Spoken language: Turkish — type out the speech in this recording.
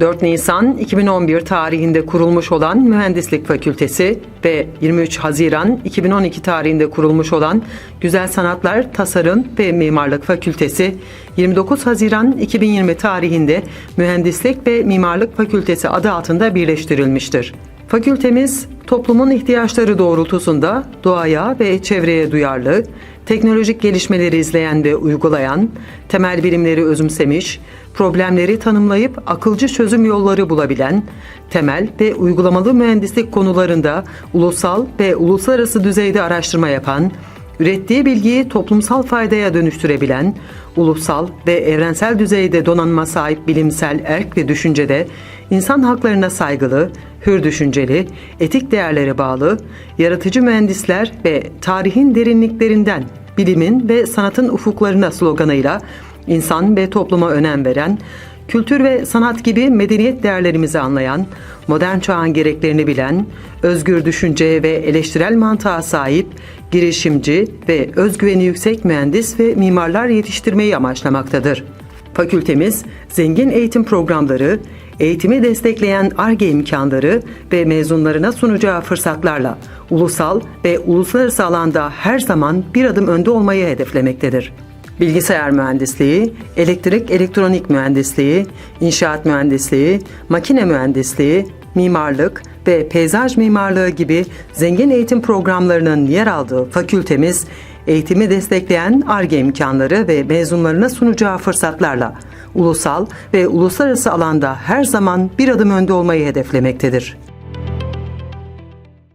4 Nisan 2011 tarihinde kurulmuş olan Mühendislik Fakültesi ve 23 Haziran 2012 tarihinde kurulmuş olan Güzel Sanatlar, Tasarım ve Mimarlık Fakültesi, 29 Haziran 2020 tarihinde Mühendislik ve Mimarlık Fakültesi adı altında birleştirilmiştir. Fakültemiz toplumun ihtiyaçları doğrultusunda doğaya ve çevreye duyarlı, teknolojik gelişmeleri izleyen ve uygulayan, temel bilimleri özümsemiş, problemleri tanımlayıp akılcı çözüm yolları bulabilen, temel ve uygulamalı mühendislik konularında ulusal ve uluslararası düzeyde araştırma yapan, ürettiği bilgiyi toplumsal faydaya dönüştürebilen, ulusal ve evrensel düzeyde donanıma sahip bilimsel erk ve düşüncede insan haklarına saygılı, hür düşünceli, etik değerlere bağlı, yaratıcı mühendisler ve tarihin derinliklerinden bilimin ve sanatın ufuklarına sloganıyla insan ve topluma önem veren, kültür ve sanat gibi medeniyet değerlerimizi anlayan, modern çağın gereklerini bilen, özgür düşünce ve eleştirel mantığa sahip, girişimci ve özgüveni yüksek mühendis ve mimarlar yetiştirmeyi amaçlamaktadır. Fakültemiz zengin eğitim programları, eğitimi destekleyen ARGE imkanları ve mezunlarına sunacağı fırsatlarla ulusal ve uluslararası alanda her zaman bir adım önde olmayı hedeflemektedir. Bilgisayar mühendisliği, elektrik elektronik mühendisliği, inşaat mühendisliği, makine mühendisliği, mimarlık ve peyzaj mimarlığı gibi zengin eğitim programlarının yer aldığı fakültemiz, eğitimi destekleyen ARGE imkanları ve mezunlarına sunacağı fırsatlarla ulusal ve uluslararası alanda her zaman bir adım önde olmayı hedeflemektedir.